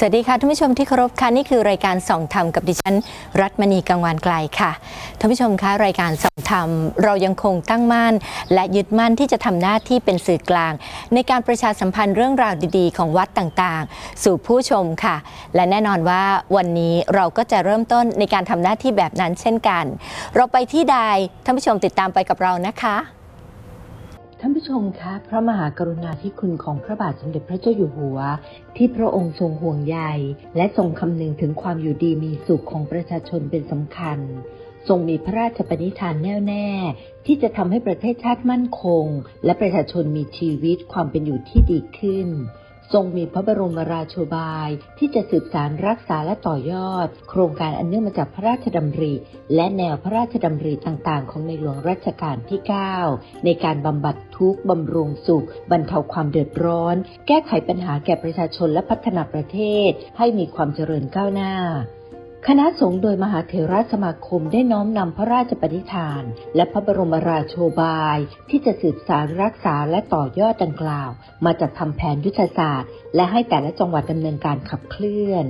สวัสดีค่ะท่านผู้ชมที่เคารพค่ะนี่คือรายการส่องธรรมกับดิฉัน รัตมณีกังวานไกลค่ะท่านผู้ชมคะรายการส่องธรรมเรายังคงตั้งมั่น และยึดมั่นที่จะทำหน้าที่เป็นสื่อกลาง ในการประชาสัมพันธ์เรื่องราวดีๆ ของวัดต่างๆ สู่ผู้ชมค่ะ และแน่นอนว่าวันนี้เราก็จะเริ่มต้นในการทำหน้าที่แบบนั้นเช่นกัน เราไปที่ใดท่านผู้ชมติดตามไปกับเรานะคะ ท่านผู้ชมคะพระมหากรุณาธิคุณของพระบาทสมเด็จพระเจ้าอยู่หัว ที่พระองค์ทรงห่วงใย และทรงคำนึงถึงความอยู่ดีมีสุขของประชาชนเป็นสำคัญ ทรงมีพระราชปณิธานแน่วแน่ ที่จะทำให้ประเทศชาติมั่นคง และประชาชนมีชีวิตความเป็นอยู่ที่ดีขึ้น ทรงมีพระบรมราโชบายที่จะสืบสารรักษาและต่อยอด โครงการอันเนื่องมาจากพระราชดำริ และแนวพระราชดำริต่างๆ ของในหลวงรัชกาลที่ 9 ในการบำบัดทุกข์บำรุงสุข บรรเทาความเดือดร้อน แก้ไขปัญหาแก่ประชาชนและพัฒนาประเทศ ให้มีความเจริญก้าวหน้า คณะสงฆ์โดยมหาเถรสมาคมได้น้อมนำพระราชปณิธาน และพระบรมราโชบาย ที่จะสืบสารรักษาและต่อยอดดังกล่าว มาจัดทำแผนยุทธศาสตร์ และให้แต่ละจังหวัดดำเนินการขับเคลื่อน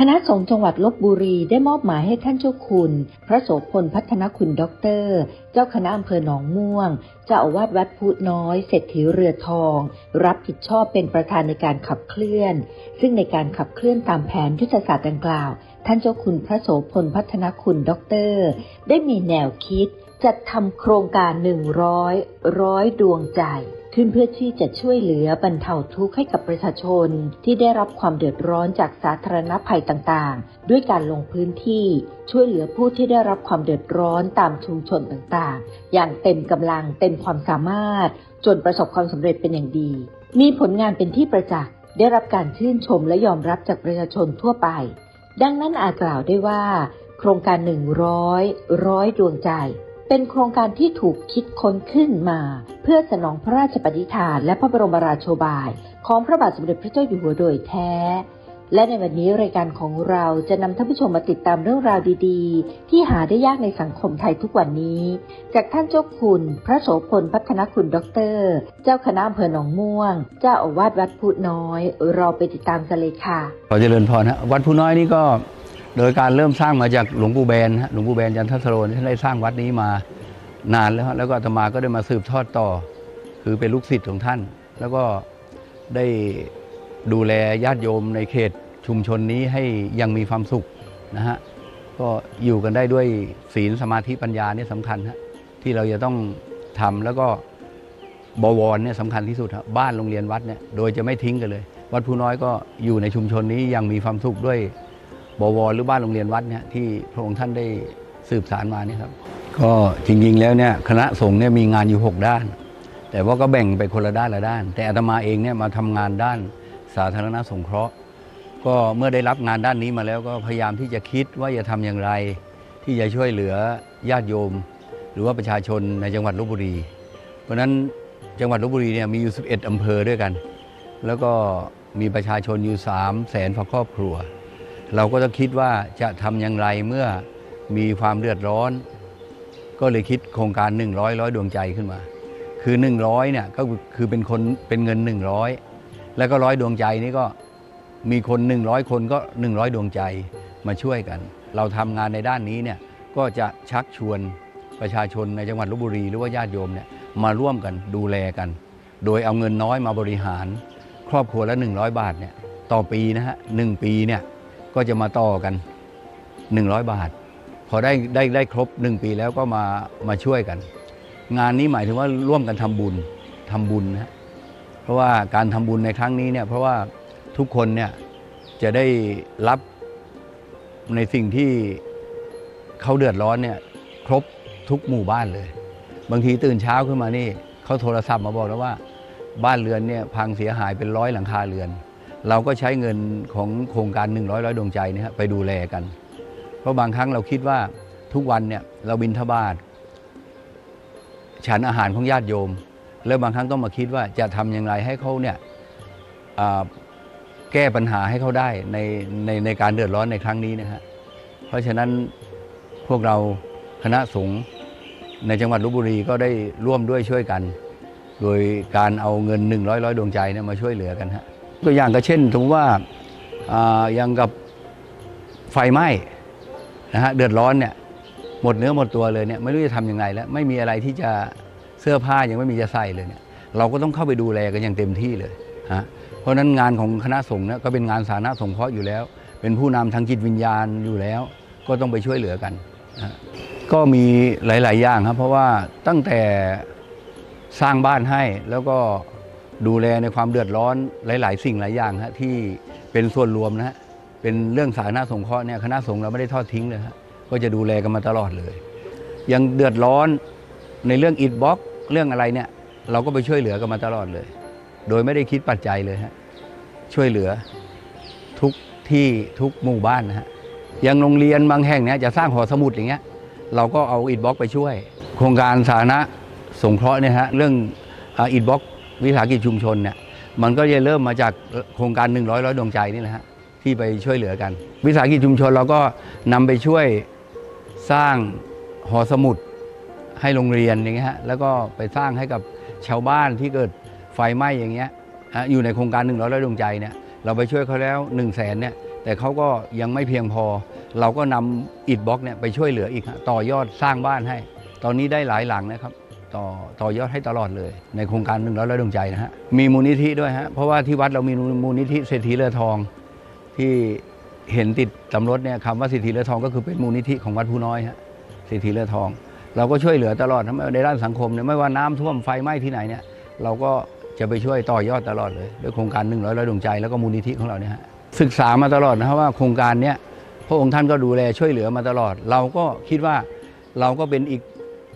คณะสงฆ์จังหวัดลบบุรีได้มอบหมายให้ท่านเจ้าคุณ พระโสพลพัฒนคุณด็อกเตอร์ เจ้าคณะอำเภอหนองม่วง เจ้าอาวาสวัดพุน้อยเศรษฐีเรือทอง รับผิดชอบเป็นประธานในการขับเคลื่อน ซึ่งในการขับเคลื่อนตามแผนยุทธศาสตร์ดังกล่าว ท่านเจ้าคุณพระโสพลพัฒนคุณด็อกเตอร์ ได้มีแนวคิดจัดทำโครงการ 100 ร้อยดวงใจ ขึ้นเพื่อที่จะช่วยเหลือบรรเทาทุกข์ให้กับประชาชน ที่ได้รับความเดือดร้อนจากสาธารณภัยต่างๆ ด้วยการลงพื้นที่ช่วยเหลือผู้ที่ได้รับความเดือดร้อนตามชุมชนต่างๆ อย่างเต็มกำลังเต็มความสามารถ จนประสบความสำเร็จเป็นอย่างดี มีผลงานเป็นที่ประจักษ์ได้รับการชื่นชมและยอมรับจากประชาชนทั่วไป ดังนั้นอาจกล่าวได้ว่า โครงการ 100 ร้อยดวงใจ เป็นโครงการที่ถูกคิดค้นขึ้นมา เพื่อสนองพระราชปณิธานและพระบรมราโชบาย ของพระบาทสมเด็จพระเจ้าอยู่หัวโดยแท้ และในวันนี้รายการของเราจะนำท่านผู้ชมมาติดตามเรื่องราวดีๆ ที่หาได้ยากในสังคมไทยทุกวันนี้ จากท่านเจ้าคุณ พระโสพลพัฒนคุณด็อกเตอร์ เจ้าคณะอำเภอหนองม่วง เจ้าอาวาสวัดพุน้อย เราไปติดตามกันเลยค่ะขอเจริญพรฮะวัดผู้น้อยนี่ก็โดยการเริ่มสร้างมาจากหลวงปู่แบนฮะหลวงปู่แบนจันทสโรนท่านได้สร้างวัดนี้มานานแล้วแล้วก็อาตมาก็ได้มาสืบทอดต่อ คือเป็นลูกศิษย์ของท่าน แล้วก็ได้ ดูแลญาติโยมในเขตชุมชนนี้ให้ยังมีความสุขนะฮะก็อยู่กันได้ด้วยศีลสมาธิปัญญาเนี่ยสำคัญฮะที่เราจะต้องทำแล้วก็บวรเนี่ยสำคัญที่สุดครับบ้านโรงเรียนวัดเนี่ยโดยจะไม่ทิ้งกันเลย วัดผู้น้อยก็อยู่ในชุมชนนี้ยังมีความสุขด้วยบวรหรือบ้านโรงเรียนวัดเนี่ยที่พระองค์ท่านได้สืบสารมาเนี่ยครับก็จริงๆแล้วเนี่ยคณะสงฆ์เนี่ยมีงานอยู่ 6 ด้าน แต่ว่าก็แบ่งไปคนละด้านละด้าน แต่อาตมาเองเนี่ยมาทำงานด้าน สาธารณสงเคราะห์ ก็เมื่อได้รับงานด้านนี้มาแล้วก็พยายามที่จะคิดว่าจะทำอย่างไร ที่จะช่วยเหลือญาติโยม หรือว่าประชาชนในจังหวัดลบบุรี เพราะนั้นจังหวัดลบบุรีเนี่ยมีอยู่ 11 อำเภอด้วยกัน แล้วก็มีประชาชนอยู่3แสนครอบครัว เราก็ต้องคิดว่าจะทำอย่างไรเมื่อมีความเดือดร้อน ก็เลยคิดโครงการ 100 ร้อยดวงใจขึ้นมา คือ 100เนี่ยก็คือเป็นคนเป็นเงิน 100 แล้วก็ร้อยดวงใจนี่ก็มีคน 100 คนก็ 100 ดวงใจมาช่วยกัน เราทำงานในด้านนี้เนี่ยก็จะชักชวนประชาชนในจังหวัดลบบุรีหรือว่าญาติโยมเนี่ยมาร่วมกันดูแลกัน โดยเอาเงินน้อยมาบริหาร ครอบครัวละ 100 บาทเนี่ยต่อปีนะฮะหนึ่งปีเนี่ยก็จะมาต่อกัน 100 บาท พอได้ได้ได้ครบ 1 ปีแล้วก็มามาช่วยกัน งานนี้หมายถึงว่าร่วมกันทำบุญทำบุญนะฮะ ราะว่าการทำบุญในครั้งนี้เนี่ยเพราะว่าทุกคนเนี่ยจะได้รับในสิ่งที่เขาเดือดร้อนเนี่ยครบทุกหมู่บ้านเลย บางทีตื่นเช้าขึ้นมานี่เขาโทรศัพท์มาบอกแล้วว่า บ้านเรือนเนี่ยพังเสียหายเป็นร้อยหลังคาเรือน เราก็ใช้เงินของโครงการ 100ร้อยดวงใจเนี่ยฮะไปดูแลกัน เพราะบางครั้งเราคิดว่าทุกวันเนี่ยเราบินทบาทฉันอาหารของญาติโยม แล้วบางครั้งต้องมาคิดว่าจะทำอย่างไรให้เขาเนี่ยแก้ปัญหาให้เขาได้ในในในการเดือดร้อนในครั้งนี้นะฮะเพราะฉะนั้นพวกเราคณะสงฆ์ในจังหวัดลบบุรีก็ได้ร่วมด้วยช่วยกัน โดยการเอาเงิน 100ร้อยดวงใจเนี่ยมาช่วยเหลือกันฮะตัวอย่างก็เช่นสมมติว่าอ่าอย่างกับไฟไหม้นะฮะเดือดร้อนเนี่ยหมดเนื้อหมดตัวเลยเนี่ยไม่รู้จะทำยังไงแล้วไม่มีอะไรที่จะ เสื้อผ้ายังไม่มีจะใส่เลยเนี่ยเราก็ต้องเข้าไปดูแลกันอย่างเต็มที่เลยฮะเพราะนั้นงานของคณะสงฆ์เนี่ยก็เป็นงานสาธารณสงเคราะห์อยู่แล้ว เป็นผู้นำทางจิตวิญญาณอยู่แล้ว ก็ต้องไปช่วยเหลือกันนะก็มีหลาย ๆ อย่างครับ เพราะว่าตั้งแต่สร้างบ้านให้แล้วก็ดูแลในความเดือดร้อนหลาย ๆ สิ่งหลายอย่างฮะที่เป็นส่วนรวมนะฮะเป็นเรื่องสาธารณสงเคราะห์เนี่ยคณะสงฆ์เราไม่ได้ทอดทิ้งเลยฮะก็จะดูแลกันมาตลอดเลย ยังเดือดร้อน ในเรื่องอิฐบล็อกเรื่องอะไรเนี่ย เราก็ไปช่วยเหลือกันมาตลอดเลย โดยไม่ได้คิดปัจจัยเลยฮะช่วยเหลือทุกที่ทุกหมู่บ้านนะฮะอย่างโรงเรียนบางแห่งเนี่ยจะสร้างหอสมุดอย่างเงี้ยเราก็เอาอิฐบล็อกไปช่วย โครงการสาธารณะสงเคราะห์เนี่ยฮะเรื่องอิฐบล็อกวิสาหกิจชุมชนเนี่ยมันก็จะเริ่มมาจากโครงการ 100ร้อยดวงใจนี่แหละฮะที่ไปช่วยเหลือกัน วิสาหกิจชุมชนเราก็นำไปช่วยสร้างหอสมุด ให้โรงเรียนอย่างเงี้ยฮะแล้วก็ไปสร้างให้กับชาวบ้านที่เกิดไฟไหม้อย่างเงี้ยฮะอยู่ในโครงการ100ร้อยดวงใจเนี่ยเราไปช่วยเขาแล้ว1นึ่งแสนเนี่ยแต่เขาก็ยังไม่เพียงพอ เราก็นำอิฐบล็อกเนี่ยไปช่วยเหลืออีกฮะต่อยอดสร้างบ้านให้ ตอนนี้ได้หลายหลังนะครับ ต่อต่อยอดให้ตลอดเลย ในโครงการหนึ่งร้อยร้อยดวงใจนะฮะมีมูลนิธิด้วยฮะเพราะว่าที่วัดเรามีมูลนิธิเศรษฐีเรือทอง ที่เห็นติดตำรถเนี่ยคำว่าเศรษฐีเรือทองก็คือเป็นมูลนิธิของวัดผู้น้อยฮะเศรษฐีเรือทอง เราก็ช่วยเหลือตลอดทั้งในด้านสังคมเนี่ยไม่ว่าน้ำท่วมไฟไหม้ที่ไหนเนี่ยเราก็จะไปช่วยต่อยอดตลอดเลยด้วยโครงการหนึ่งร้อยร้อยดวงใจแล้วก็มูลนิธิของเราเนี่ยฮะศึกษามาตลอดนะครับว่าโครงการเนี้ยพระองค์ท่านก็ดูแลช่วยเหลือมาตลอด เราก็คิดว่าเราก็เป็นอีก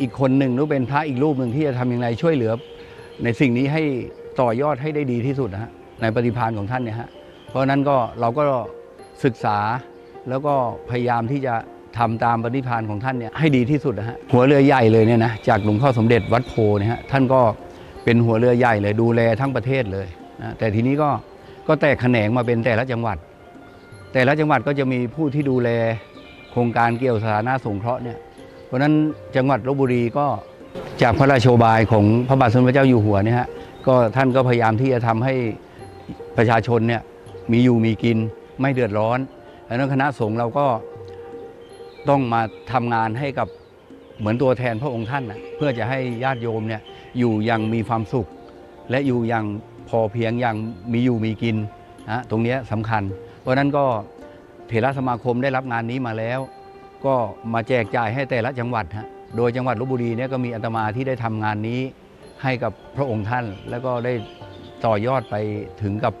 อีกคนหนึ่งหรือเป็นพระอีกรูปหนึ่งที่จะทำอย่างไรช่วยเหลือ ในสิ่งนี้ให้ต่อยอดให้ได้ดีที่สุดนะฮะในปฏิภาณของท่านเนี่ยฮะเพราะฉะนั้นก็เราก็ศึกษาแล้วก็พยายามที่จะ ทำตามปฏิภาณของท่านเนี่ยให้ดีที่สุดนะฮะหัวเรือใหญ่เลยเนี่ยนะจากหลวงพ่อสมเด็จวัดโพนี่ยฮะท่านก็เป็นหัวเรือใหญ่เลยดูแลทั้งประเทศเลยนะแต่ทีนี้ก็ก็แตกแขนงมาเป็นแต่ละจังหวัด แต่ละจังหวัดก็จะมีผู้ที่ดูแลโครงการเกี่ยวสาธารณสงเคราะห์เนี่ยเพราะฉะนั้นจังหวัดลบบุรีก็จากพระราชโอบายของพระบาทสมเด็จพระเจ้าอยู่หัวเนี่ยฮะก็ท่านก็พยายามที่จะทำให้ประชาชนเนี่ยมีอยู่มีกินไม่เดือดร้อนดังนั้นคณะสงฆ์เราก็ ต้องมาทำงานให้กับเหมือนตัวแทนพระองค์ท่านนะเพื่อจะให้ญาติโยมเนี่ยอยู่อย่างมีความสุข และอยู่อย่างพอเพียงอย่างมีอยู่มีกินนะตรงนี้สำคัญ เพราะนั้นก็เถรสมาคมได้รับงานนี้มาแล้ว ก็มาแจกจ่ายให้แต่ละจังหวัดฮะโดยจังหวัดลบบุรีเนี่ยก็มีอาตมาที่ได้ทำงานนี้ให้กับพระองค์ท่าน แล้วก็ได้ต่อยอดไปถึงกับ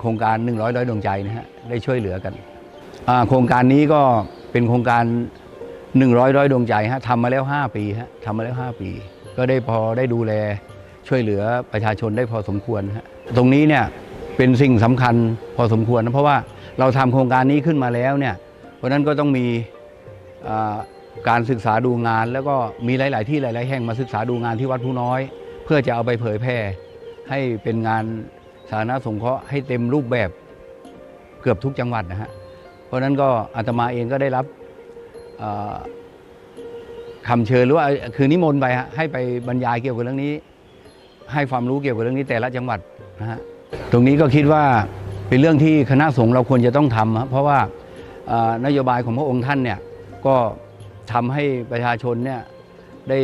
โครงการ 100ร้อยดวงใจนะฮะได้ช่วยเหลือกันโครงการนี้ก็ เป็นโครงการ 100 ร้อยดวงใจฮะทำมาแล้ว 5 ปีฮะทำมาแล้ว 5 ปี ก็ได้พอได้ดูแลช่วยเหลือประชาชนได้พอสมควรฮะตรงนี้เนี่ยเป็นสิ่งสำคัญพอสมควรนะเพราะว่าเราทำโครงการนี้ขึ้นมาแล้วเนี่ยเพราะนั้นก็ต้องมีการศึกษาดูงาน แล้วก็มีหลาย ๆ ที่หลาย ๆ แห่งมาศึกษาดูงานที่วัดผู้น้อย เพื่อจะเอาไปเผยแพร่ ให้เป็นงานสาธารณสงเคราะห์ให้เต็มรูปแบบเกือบทุกจังหวัดนะฮะ เพราะนั้นก็อาตมาเองก็ได้รับคำเชิญหรือว่าคือนิมนต์ไปฮะให้ไปบรรยายเกี่ยวกับเรื่องนี้ ให้ความรู้เกี่ยวกับเรื่องนี้แต่ละจังหวัดนะฮะตรงนี้ก็คิดว่าเป็นเรื่องที่คณะสงฆ์เราควรจะต้องทำครับเพราะว่านโยบายของพระองค์ท่านเนี่ยก็ทำให้ประชาชนเนี่ยได้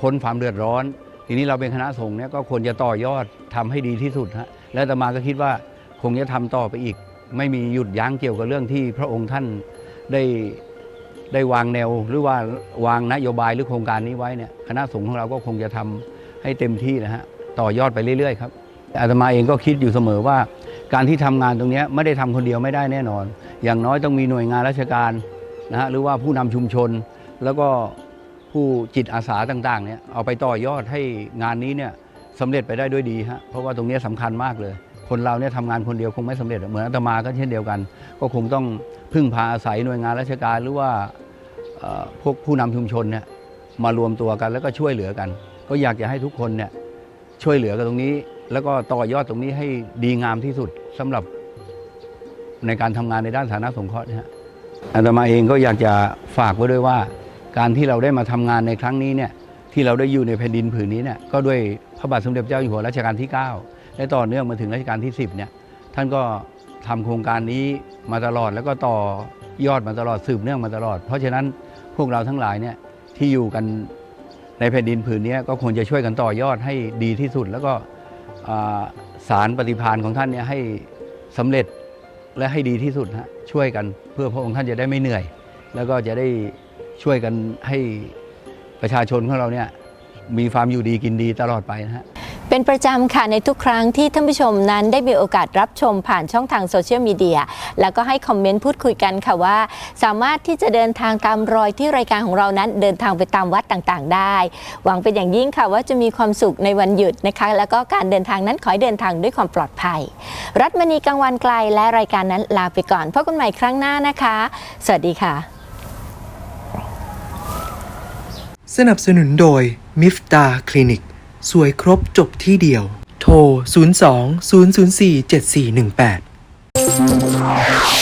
พ้นความเดือดร้อน ทีนี้เราเป็นคณะสงฆ์เนี่ยก็ควรจะต่อยอดทำให้ดีที่สุดฮะและอาตมาก็คิดว่าคงจะทำต่อไปอีก ไม่มีหยุดยั้งเกี่ยวกับเรื่องที่พระองค์ท่านได้ได้วางแนวหรือว่าวางนโยบายหรือโครงการนี้ไว้เนี่ยคณะสงฆ์ของเราก็คงจะทำให้เต็มที่นะฮะต่อยอดไปเรื่อยๆครับอาตมาเองก็คิดอยู่เสมอว่า การที่ทำงานตรงนี้ไม่ได้ทำคนเดียวไม่ได้แน่นอน อย่างน้อยต้องมีหน่วยงานราชการนะฮะหรือว่าผู้นำชุมชน แล้วก็ผู้จิตอาสาต่างๆเนี่ยเอาไปต่อยอดให้งานนี้เนี่ยสำเร็จไปได้ด้วยดีฮะเพราะว่าตรงนี้ยสำคัญมากเลย คนเราเนี่ยทำงานคนเดียวคงไม่สำเร็จ เหมือนอาตมาก็เช่นเดียวกัน ก็คงต้องพึ่งพาอาศัยหน่วยงานราชการหรือว่าพวกผู้นำชุมชนเนี่ยมารวมตัวกันแล้วก็ช่วยเหลือกัน ก็อยากจะให้ทุกคนเนี่ยช่วยเหลือกันตรงนี้ แล้วก็ต่อยอดตรงนี้ให้ดีงามที่สุดสำหรับในการทำงานในด้านสาธารณสงเคราะห์นะฮะอาตมาเองก็อยากจะฝากไว้ด้วยว่า การที่เราได้มาทำงานในครั้งนี้เนี่ยที่เราได้อยู่ในแผ่นดินผืนนี้เนี่ยก็ด้วยพระบาทสมเด็จเจ้าอยู่หัวรัชกาลที่ 9 และต่อเนื่องมาถึงรัชกาลที่ 10เนี่ยท่านก็ทำโครงการนี้มาตลอดแล้วก็ต่อยอดมาตลอดสืบเนื่องมาตลอด เพราะฉะนั้นพวกเราทั้งหลายเนี่ยที่อยู่กันในแผ่นดินผืนนี้ก็ควรจะช่วยกันต่อยอดให้ดีที่สุด แล้วก็สารปฏิพานของท่านเนี่ยให้สำเร็จและให้ดีที่สุดฮะช่วยกันเพื่อพระองค์ท่านจะได้ไม่เหนื่อย แล้วก็จะได้ช่วยกันให้ประชาชนของเราเนี่ยมีความอยู่ดีกินดีตลอดไปนะฮะ เป็นประจำค่ะในทุกครั้งที่ท่านผู้ชมนั้นได้มีโอกาสรับชมผ่านช่องทางโซเชียลมีเดียแล้วก็ให้คอมเมนต์พูดคุยกันค่ะว่า สามารถที่จะเดินทางตามรอยที่รายการของเรานั้นเดินทางไปตามวัดต่างๆ ได้ หวังเป็นอย่างยิ่งค่ะว่าจะมีความสุขในวันหยุดนะคะ แล้วก็การเดินทางนั้นขอให้เดินทางด้วยความปลอดภัย รัฐมณีกลางวันไกลและรายการนั้นลาไปก่อนพบกันใหม่ครั้งหน้านะคะ สวัสดีค่ะ สนับสนุนโดยมิฟตาคลินิก สวยครบจบที่เดียว โทร 02 004 7418